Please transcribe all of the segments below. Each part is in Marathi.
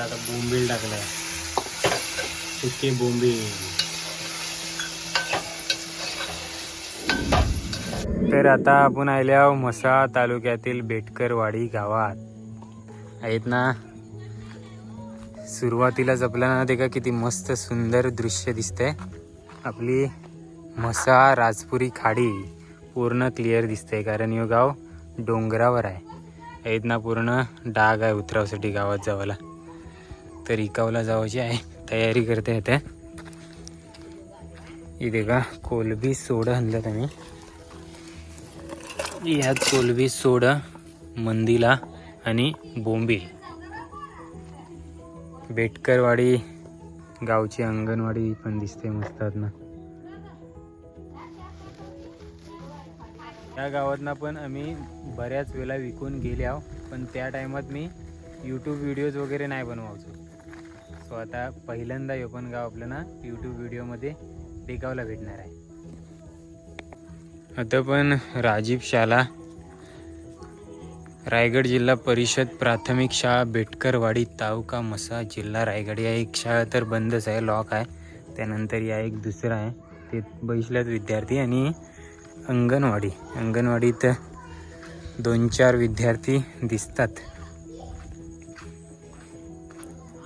त्याचा आता बोंबील टाकलाय. सुके बोंबील. तर आता आपण आल्या म्हसा तालुक्यातील बेटकरवाडी गावात. आहेत ना? सुरुवातीलाच आपल्याला ते का किती मस्त सुंदर दृश्य दिसतंय. आपली म्हसा राजपुरी खाडी पूर्ण क्लिअर दिसते कारण हे गाव डोंगरावर आहे. आहेत ना पूर्ण डाग आहे उतरावसाठी गावात जावाला तर इकावला जावायची आहे. तयारी करते येते इथे का कोलबी सोडं आणलं आम्ही यात कोलबी सोडं मंदिला आणि बोंबील. बेटकरवाडी गावची अंगणवाडी पण दिसते मस्त ना या गावातना पण आम्ही बऱ्याच वेळा विकून गेले आहो पण त्या टायमात मी यूट्यूब व्हिडिओज वगैरे नाही बनवायचो. सो आता पहिल्यांदा हे पण गाव आपल्याला यूट्यूब व्हिडिओमध्ये टेकावला भेटणार आहे. आता पण राजीव शाला रायगड जिल्हा परिषद प्राथमिक शाळा बेटकरवाडी तालुका मसा जिल्हा रायगड. या एक शाळा तर बंदच आहे लॉक आहे. त्यानंतर या एक दुसरा आहे. ते बैसल्यात विद्यार्थी आणि अंगणवाडी. अंगणवाडीत दोन चार विद्यार्थी दिसतात.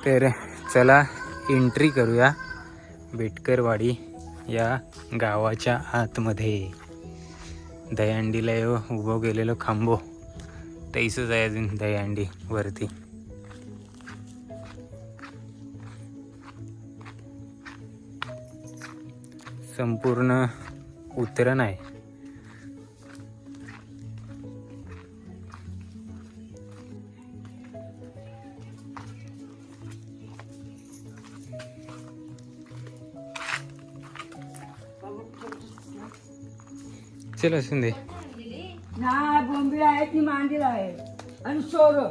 तर चला एंट्री करूया बेटकरवाडी या गावाच्या आतमध्ये. दहीहंडीला यो उभं गेलेलो खांबो. तैसच आहे अजून दहीहंडी वरती. संपूर्ण उतरण आहे चल असून दे. ना बोंबील आहे ती मांडील आहे. आणि सोर.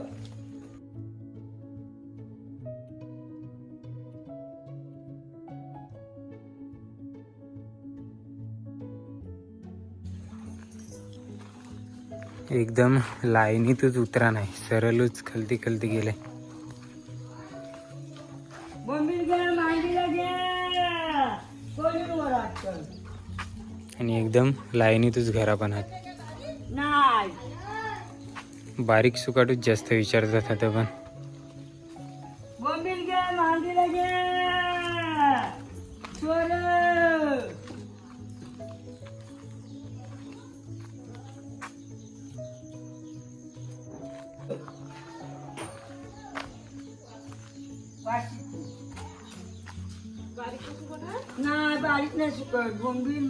एकदम लाईनीतच उतरा नाही. सरळच खलती खलती गेले एकदम लाईनीतच घरा पण आहात नाही. बारीक सुकाटूच जास्त विचारतात आता पण बोंबील घ्या मांडीला घ्या सोर नाही बारीक नाही सुकट बोंबील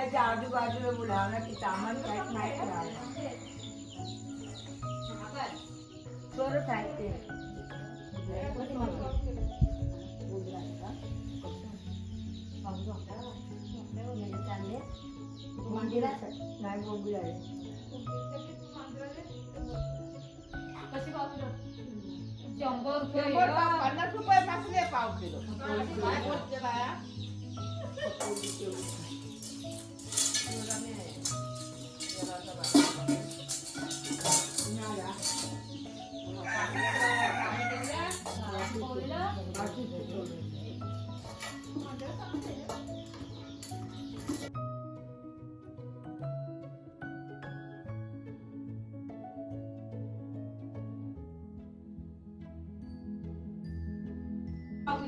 दुसऱ्याच्या आजूबाजूला बुलावलं की सामान काहीच नाही करावं चोरच आहेत ते? नाही बोंबील आहे पन्नास रुपये पासून पाव किलो.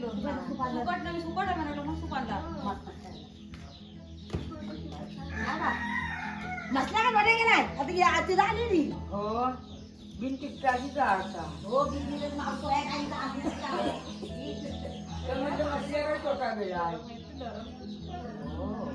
सुकट नाही सुकट आहे म्हणालो मग सुकांदा नसल्या का बरे की नाही आता या आती झालेली हो बिन टिकटाची आता हो बिल्ली मावतो आहे काही तर म्हणजे मस्तीवरच होता वेळा कोण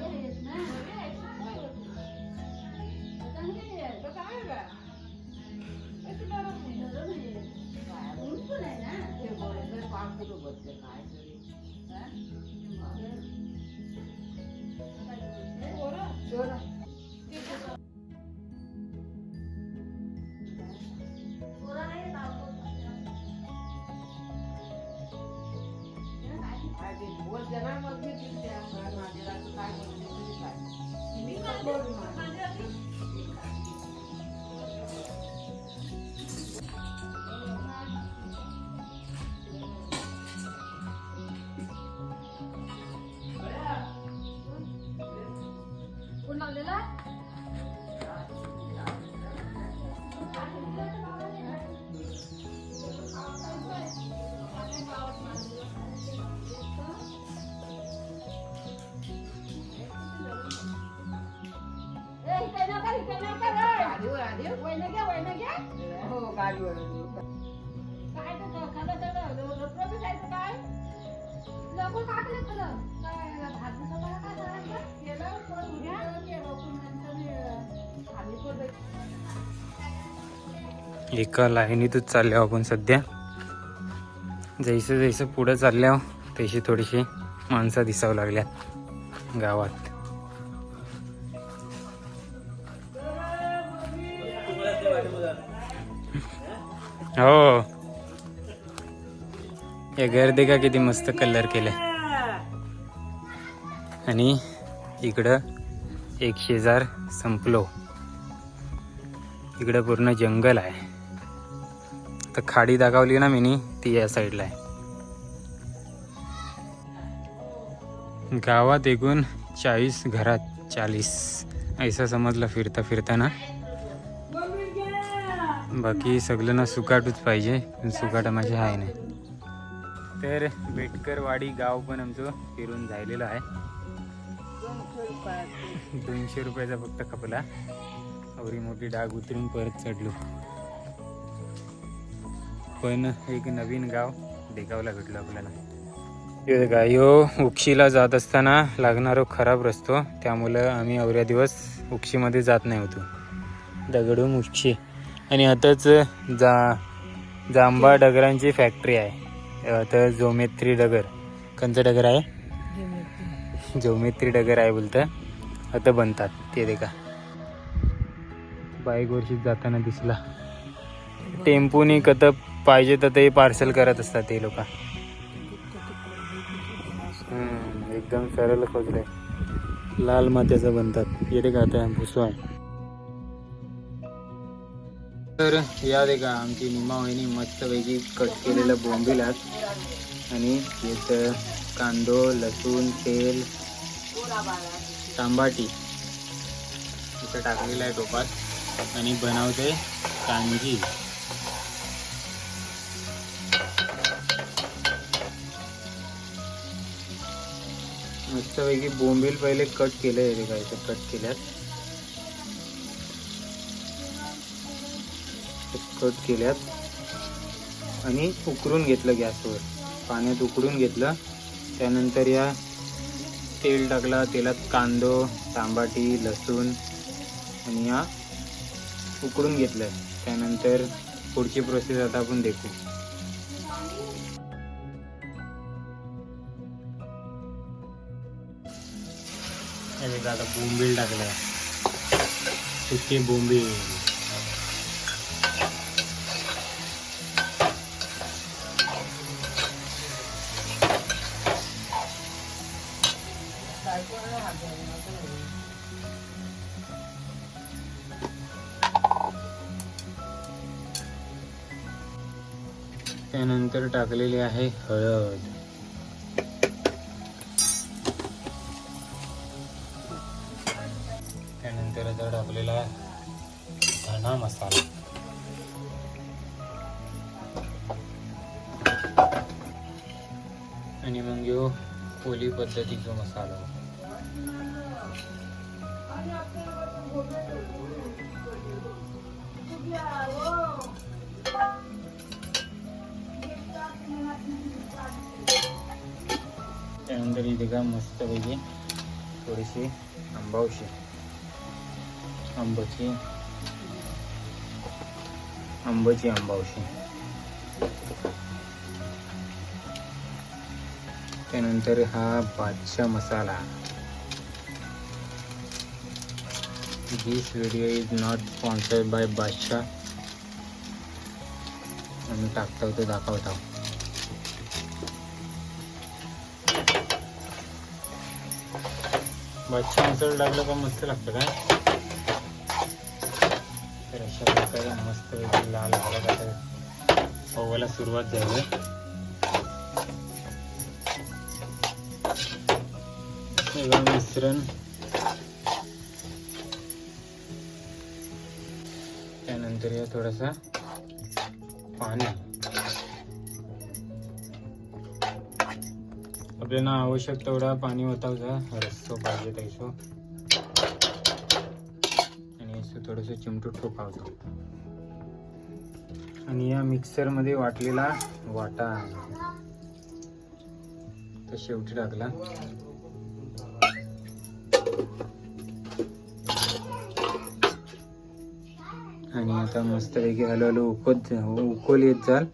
गाडीवर काय काय? तुला? काय, भाजी काय करायचं? केलं, पण उद्या केलं, पण नंतर खाली पडलं. एका लाईनीतच चाललो आपण सध्या जैसे जैसे पुढे चालल्या तशी थोडीशी माणसं दिसावं लागल्यात गावात हो. हे घर दे का किती मस्त कलर केले आणि इकडं एक शेजार संपलो. इकडं पूर्ण जंगल आहे. तर खाडी दाखवली ना मिनी ती या साईडला आहे. गावात एकूण चाळीस घरात चाळीस. ऐसा समजलं फिरता फिरताना बाकी सगळं ना सुकाटूच पाहिजे पण सुकाट माझे आहे नाही. तर बेटकरवाडी गाव पण आमचं फिरून झालेलं आहे. दोनशे रुपयाचा फक्त खपला. एवढी मोठी डाग उतरून परत चढलो. पण एक नवीन गाव देखावला भेटलो आपल्याला. गायो उक्षीला जात असताना लागणारो खराब रस्तो त्यामुळं आम्ही एवढ्या दिवस उक्षीमध्ये जात नाही होतो. दगडून उक्षी. आणि आताच जा जांभा डगरांची फॅक्टरी आहे. आता जोमेत्री डगर. कंच डगर आहे? जोमेत्री डगर आहे बोलतं. आता बनतात ते दे का बाईक वर्षीच जाताना दिसला. टेम्पोनी कत पाहिजे तर ते पार्सल करत असतात ते लोक. एकदम सरळ खोजलंय लाल मात्याचं बनतात. येते का आता भुसो आहे. तर या दे का आमची निमा वहिनी मस्तपैकी कट केलेलं बोंबिलात आणि याचं कांदो लसूण तेल तांबाटी इथं टाकलेलं आहे टोपात. आणि बनवते कांजी. मस्तपैकी बोंबील पहिले कट केले आहे काय ते कट केल्यात. कट केल्यात आणि उकरून घेतलं गॅसवर. पाण्यात उकळून घेतलं. त्यानंतर या तेल टाकला तेलात कांदो तांबाटी लसूण आणि या उकडून घेतलं. त्यानंतर पुढची प्रोसेस आता आपण देखू. आता बोंबील टाकलं सुके बोंबील. त्यानंतर टाकलेली आहे हळद. त्यानंतर आता टाकलेला धना मसाला. आणि मग यो कोली पद्धतीचा मसाला. त्यानंतर इथे का मस्तपैकी थोडीशी आंबावशी. आंबाची. आंबाची आंबावशी. त्यानंतर हा बादशा मसाला. This video is not sponsored by Badshah आम्ही टाकतो तो दाखवतो. बादशाह मसाला टाकलं का मस्त लागतं काय? तर अशा प्रकारे मस्त लाल झाला आता पवायला सुरुवात झाली. सगळं मिश्रण. त्यानंतर या थोडासा पाणी. आपल्याला आवश्यक तेवढा पाणी ओतावचा रस्सो पाहिजे तैसो आणि असं थोडंसं चिमटूट ठोकावतो आणि या मिक्सरमध्ये वाटलेला वाटा. तर शेवटी टाकला. आणि आता मस्तपैकी हळूहळू उकत उकल येत जाल.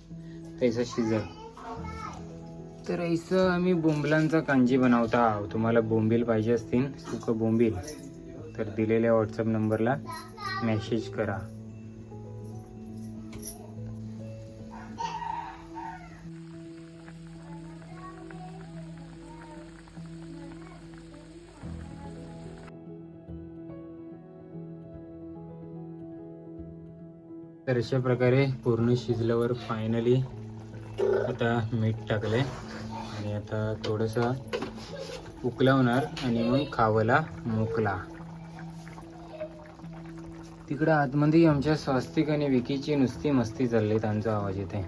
तैसा शिजल. तर ऐसं आम्ही बोंबलांचा कांजी बनवता. आहोत तुम्हाला बोंबील पाहिजे असतील सुकं बोंबील तर दिलेल्या व्हॉट्सअप नंबरला मेसेज करा. तर अशा प्रकारे पूर्ण शिजल्यावर फायनली आता मीठ टाकलंय. आणि आता थोडंसं उकलवणार आणि मग खावला मोकला. तिकडं आतमध्ये आमच्या स्वास्तिक आणि विकीची नुसती मस्ती चालली त्यांचा आवाज येते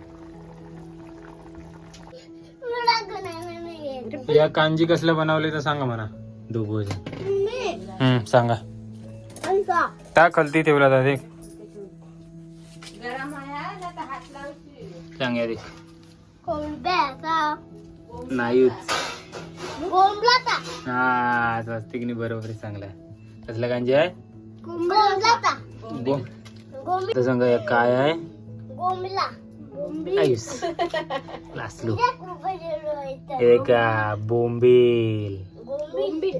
या कांजी कसलं बनवले तर सांगा म्हणा दोघं हम्म सांगा. त्या खलती ठेवला दादा लावशी सांग या दे कोंब्याचा नाहीच कोंबलाचा हा स्वस्तिकने बरोबर चांगला आहे कसला कांजी आहे कोंबलाचा गो गोंबी तर सांगा या काय आहे गोंबला गोंबी आयुष लासलू गोंबी एक बोंबील गोंबी